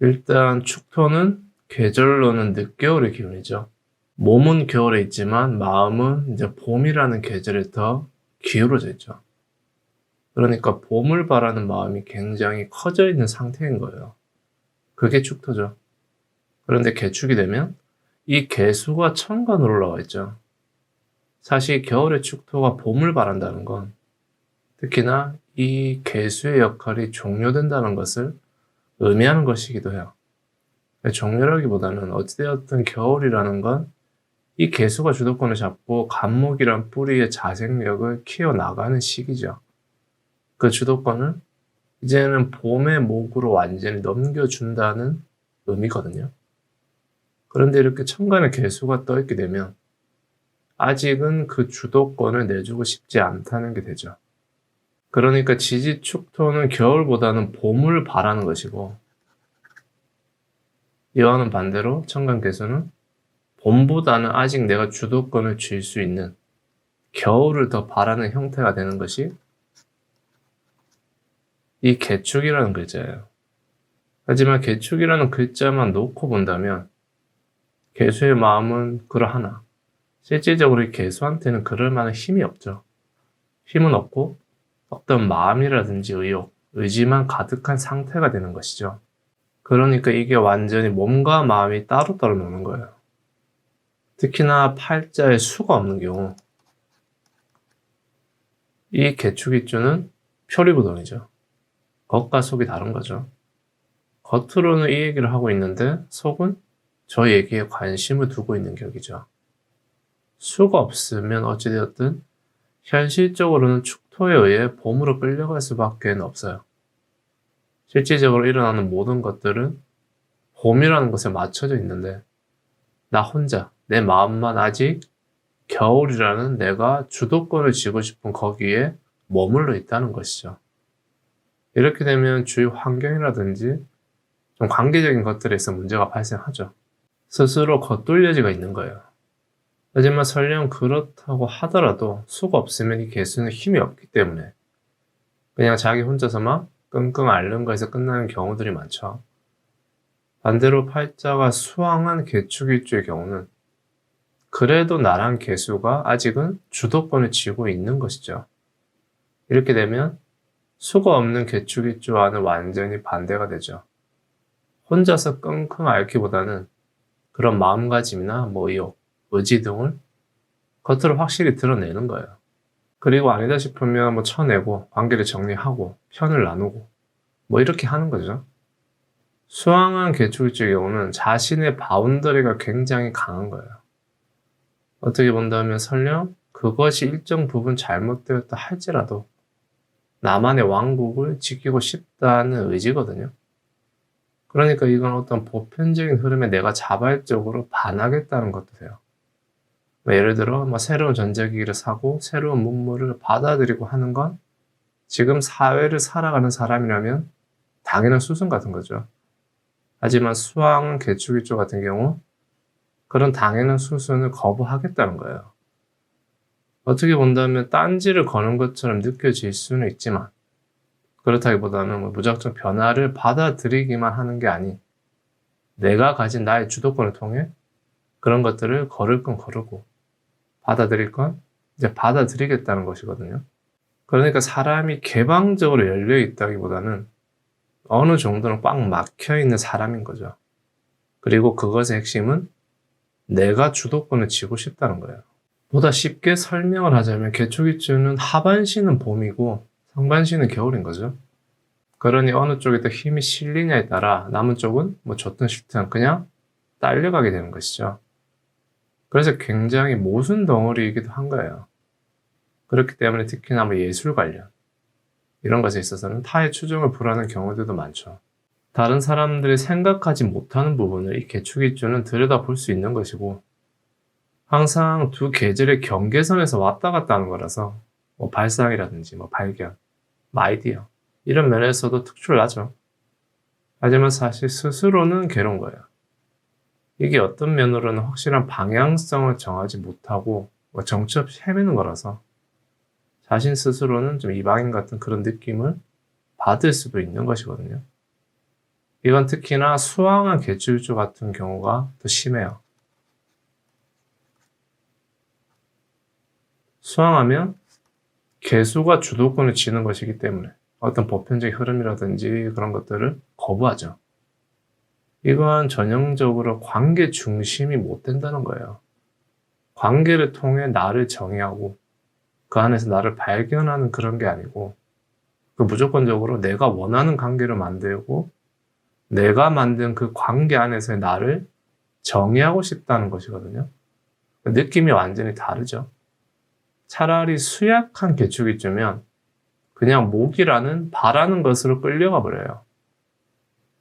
일단 축토는 계절로는 늦겨울의 기운이죠. 몸은 겨울에 있지만 마음은 이제 봄이라는 계절에 더 기울어져 있죠. 그러니까 봄을 바라는 마음이 굉장히 커져 있는 상태인 거예요. 그게 축토죠. 그런데 개축이 되면 이 개수가 천간으로 올라와 있죠. 사실 겨울의 축토가 봄을 바란다는 건 특히나 이 개수의 역할이 종료된다는 것을 의미하는 것이기도 해요. 종료라기보다는 어찌되었든 겨울이라는 건 이 개수가 주도권을 잡고 간목이란 뿌리의 자생력을 키워나가는 시기죠. 그 주도권을 이제는 봄의 목으로 완전히 넘겨준다는 의미거든요. 그런데 이렇게 천간의 개수가 떠있게 되면 아직은 그 주도권을 내주고 싶지 않다는 게 되죠. 그러니까 지지 축토는 겨울보다는 봄을 바라는 것이고 이와는 반대로 천간 개수는 봄보다는 아직 내가 주도권을 쥘 수 있는 겨울을 더 바라는 형태가 되는 것이 이 개축이라는 글자예요. 하지만 개축이라는 글자만 놓고 본다면 개수의 마음은 그러하나 실질적으로 이 개수한테는 그럴 만한 힘이 없죠. 힘은 없고 어떤 마음이라든지 의욕, 의지만 가득한 상태가 되는 것이죠. 그러니까 이게 완전히 몸과 마음이 따로따로 노는 거예요. 특히나 팔자에 수가 없는 경우 이 개축이주는 표리부동이죠. 겉과 속이 다른 거죠. 겉으로는 이 얘기를 하고 있는데 속은 저 얘기에 관심을 두고 있는 격이죠. 수가 없으면 어찌되었든 현실적으로는 축 토에 의해 봄으로 끌려갈 수밖에 없어요. 실질적으로 일어나는 모든 것들은 봄이라는 것에 맞춰져 있는데 나 혼자 내 마음만 아직 겨울이라는 내가 주도권을 쥐고 싶은 거기에 머물러 있다는 것이죠. 이렇게 되면 주위 환경이라든지 좀 관계적인 것들에서 문제가 발생하죠. 스스로 겉돌려지가 있는 거예요. 하지만 설령 그렇다고 하더라도 수가 없으면 이 개수는 힘이 없기 때문에 그냥 자기 혼자서만 끙끙 앓는 거에서 끝나는 경우들이 많죠. 반대로 팔자가 수왕한 개축일주의 경우는 그래도 나란 개수가 아직은 주도권을 쥐고 있는 것이죠. 이렇게 되면 수가 없는 개축일주와는 완전히 반대가 되죠. 혼자서 끙끙 앓기보다는 그런 마음가짐이나 뭐 의욕, 의지 등을 겉으로 확실히 드러내는 거예요. 그리고 아니다 싶으면 뭐 쳐내고 관계를 정리하고 편을 나누고 뭐 이렇게 하는 거죠. 수왕한 개축일주의 경우는 자신의 바운더리가 굉장히 강한 거예요. 어떻게 본다면 설령 그것이 일정 부분 잘못되었다 할지라도 나만의 왕국을 지키고 싶다는 의지거든요. 그러니까 이건 어떤 보편적인 흐름에 내가 자발적으로 반하겠다는 것도 돼요. 뭐 예를 들어 뭐 새로운 전자기기를 사고 새로운 문물을 받아들이고 하는 건 지금 사회를 살아가는 사람이라면 당연한 수순 같은 거죠. 하지만 수왕 개축일조 같은 경우 그런 당연한 수순을 거부하겠다는 거예요. 어떻게 본다면 딴지를 거는 것처럼 느껴질 수는 있지만 그렇다기보다는 뭐 무작정 변화를 받아들이기만 하는 게 아닌 내가 가진 나의 주도권을 통해 그런 것들을 걸을 건 거르고 받아들일 건 이제 받아들이겠다는 것이거든요. 그러니까 사람이 개방적으로 열려 있다기보다는 어느 정도는 꽉 막혀 있는 사람인 거죠. 그리고 그것의 핵심은 내가 주도권을 쥐고 싶다는 거예요. 보다 쉽게 설명을 하자면 개축일주는 하반신은 봄이고 상반신은 겨울인 거죠. 그러니 어느 쪽에 더 힘이 실리냐에 따라 남은 쪽은 뭐 좋든 싫든 그냥 딸려가게 되는 것이죠. 그래서 굉장히 모순 덩어리이기도 한 거예요. 그렇기 때문에 특히나 뭐 예술 관련 이런 것에 있어서는 타의 추종을 불하는 경우들도 많죠. 다른 사람들이 생각하지 못하는 부분을 이 개축일주는 들여다볼 수 있는 것이고 항상 두 계절의 경계선에서 왔다 갔다 하는 거라서 뭐 발상이라든지 뭐 발견, 뭐 아이디어 이런 면에서도 특출나죠. 하지만 사실 스스로는 괴로운 거예요. 이게 어떤 면으로는 확실한 방향성을 정하지 못하고 뭐 정처 없이 헤매는 거라서 자신 스스로는 좀 이방인 같은 그런 느낌을 받을 수도 있는 것이거든요. 이건 특히나 수왕한 개출주 같은 경우가 더 심해요. 수왕하면 개수가 주도권을 쥐는 것이기 때문에 어떤 보편적 흐름이라든지 그런 것들을 거부하죠. 이건 전형적으로 관계 중심이 못 된다는 거예요. 관계를 통해 나를 정의하고 그 안에서 나를 발견하는 그런 게 아니고 그 무조건적으로 내가 원하는 관계를 만들고 내가 만든 그 관계 안에서의 나를 정의하고 싶다는 것이거든요. 느낌이 완전히 다르죠. 차라리 수약한 개축이 주면 그냥 목이라는 바라는 것으로 끌려가 버려요.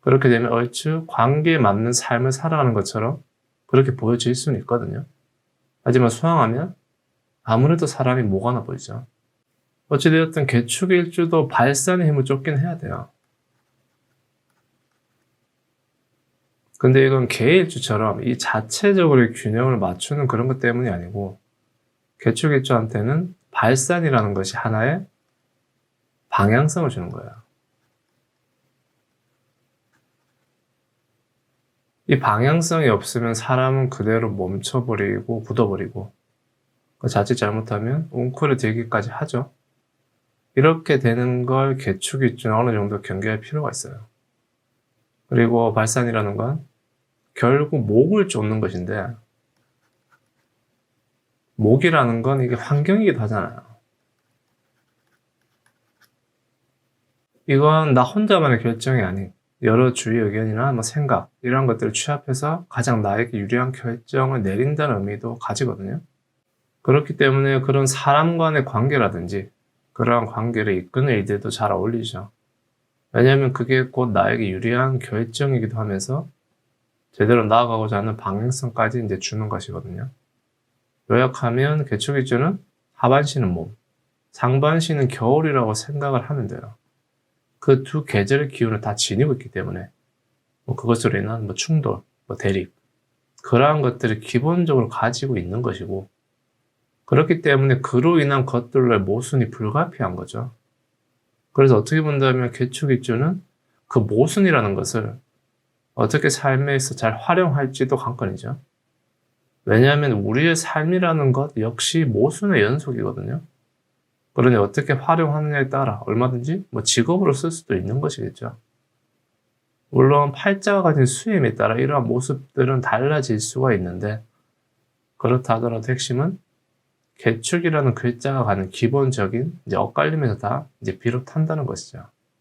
그렇게 되면 얼추 관계에 맞는 삶을 살아가는 것처럼 그렇게 보여질 수는 있거든요. 하지만 수항하면 아무래도 사람이 목하나 보이죠. 어찌되었든 개축일주도 발산의 힘을 쫓긴 해야 돼요. 근데 이건 개일주처럼 이 자체적으로 균형을 맞추는 그런 것 때문이 아니고 개축일주한테는 발산이라는 것이 하나의 방향성을 주는 거예요. 이 방향성이 없으면 사람은 그대로 멈춰버리고 굳어버리고 그 자칫 잘못하면 웅크를 들기까지 하죠. 이렇게 되는 걸 개축일주는 어느 정도 경계할 필요가 있어요. 그리고 발산이라는 건 결국 목을 쫓는 것인데 목이라는 건 이게 환경이기도 하잖아요. 이건 나 혼자만의 결정이 아닌 여러 주의 의견이나 뭐 생각 이런 것들을 취합해서 가장 나에게 유리한 결정을 내린다는 의미도 가지거든요. 그렇기 때문에 그런 사람 간의 관계라든지 그러한 관계를 이끄는 일들도 잘 어울리죠. 왜냐하면 그게 곧 나에게 유리한 결정이기도 하면서 제대로 나아가고자 하는 방향성까지 이제 주는 것이거든요. 요약하면 개축일주는 하반신은 몸, 상반신은 겨울이라고 생각을 하면 돼요. 그 두 계절의 기운을 다 지니고 있기 때문에 뭐 그것으로 인한 뭐 충돌, 뭐 대립 그러한 것들을 기본적으로 가지고 있는 것이고 그렇기 때문에 그로 인한 것들로의 모순이 불가피한 거죠. 그래서 어떻게 본다면 개축일주는 그 모순이라는 것을 어떻게 삶에서 잘 활용할지도 관건이죠. 왜냐하면 우리의 삶이라는 것 역시 모순의 연속이거든요. 그러니 어떻게 활용하느냐에 따라 얼마든지 뭐 직업으로 쓸 수도 있는 것이겠죠. 물론 팔자가 가진 수임에 따라 이러한 모습들은 달라질 수가 있는데 그렇다 하더라도 핵심은 개축이라는 글자가 가는 기본적인 이제 엇갈림에서 다 이제 비롯한다는 것이죠.